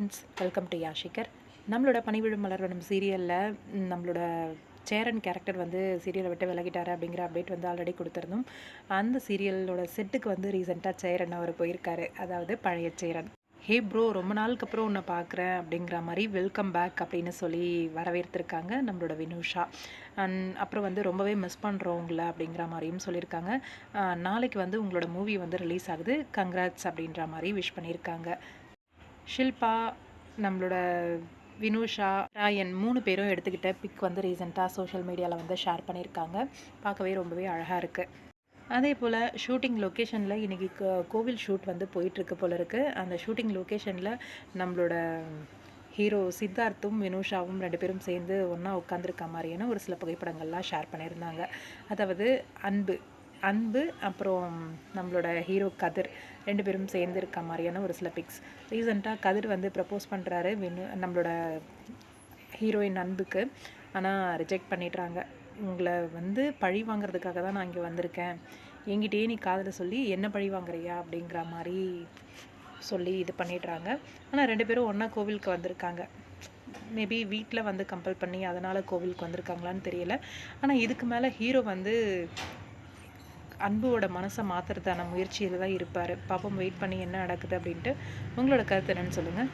Friends welcome to யாஷிகர் நம்மளோட பணிவிடும் மலர்வனம் சீரியலில் நம்மளோட சேரன் கேரக்டர் வந்து சீரியலை விட்டு விலகிட்டார் அப்படிங்கிற அப்டேட் வந்து ஆல்ரெடி கொடுத்துருந்தோம். அந்த சீரியலோட செட்டுக்கு வந்து ரீசெண்டாக சேரன் அவர் போயிருக்காரு. அதாவது பழைய சேரன் ஹே ப்ரோ ரொம்ப நாளுக்கு அப்புறம் உன்னை பார்க்குறேன் அப்படிங்கிற மாதிரி வெல்கம் பேக் அப்படின்னு சொல்லி வரவேற்றிருக்காங்க நம்மளோட வினுஷா. அண்ட் அப்புறம் வந்து ரொம்பவே மிஸ் பண்ணுறோம் உங்களை அப்படிங்கிற மாதிரியும் சொல்லியிருக்காங்க. நாளைக்கு வந்து உங்களோட மூவி வந்து ரிலீஸ் ஆகுது. கங்க்ராட்ஸ் அப்படின்ற மாதிரி விஷ் பண்ணியிருக்காங்க. ஷில்பா நம்மளோட வினுஷா ராயன் மூணு பேரும் எடுத்துக்கிட்ட பிக் வந்து ரீசெண்டாக சோஷியல் மீடியாவில் வந்து ஷேர் பண்ணியிருக்காங்க. பார்க்கவே ரொம்பவே அழகாக இருக்குது அதே போல் ஷூட்டிங் லொக்கேஷனில் இன்றைக்கி கோவில் ஷூட் வந்து போயிட்டுருக்கு போல இருக்குது அந்த ஷூட்டிங் லொக்கேஷனில் நம்மளோட ஹீரோ சித்தார்த்தும் வினுஷாவும் ரெண்டு பேரும் சேர்ந்து ஒன்றா உட்காந்துருக்க மாதிரியான ஒரு சில புகைப்படங்கள்லாம் ஷேர் பண்ணியிருந்தாங்க. அதாவது அன்பு அன்பு அப்புறம் நம்மளோட ஹீரோ கதிர். ரெண்டு பேரும் சேர்ந்து இருக்க மாதிரியான ஒரு சில பிக்ஸ் ரீசெண்டாக கதிர் வந்து ப்ரப்போஸ் பண்ணுறாரு வினு நம்மளோட ஹீரோயின் அன்புக்கு. ஆனால் ரிஜெக்ட் பண்ணிடுறாங்க. உங்களை வந்து பழி வாங்குறதுக்காக தான் நான் இங்கே வந்திருக்கேன். என்கிட்டயே நீ காதில் சொல்லி என்ன பழி வாங்குறியா? அப்படிங்கிற மாதிரி சொல்லி இது பண்ணிடுறாங்க. ஆனால் ரெண்டு பேரும் ஒன்றா கோவிலுக்கு வந்திருக்காங்க. மேபி வீட்டில் வந்து கம்பல் பண்ணி அதனால் கோவிலுக்கு வந்திருக்காங்களான்னு தெரியல. ஆனால் இதுக்கு மேலே ஹீரோ வந்து அன்புவோட மனசை மாற்றுறதான முயற்சியில் தான் இருப்பார். பாப்போம் வெயிட் பண்ணி என்ன நடக்குது அப்படின்ட்டு உங்களோட கருத்து என்னன்னு சொல்லுங்கள்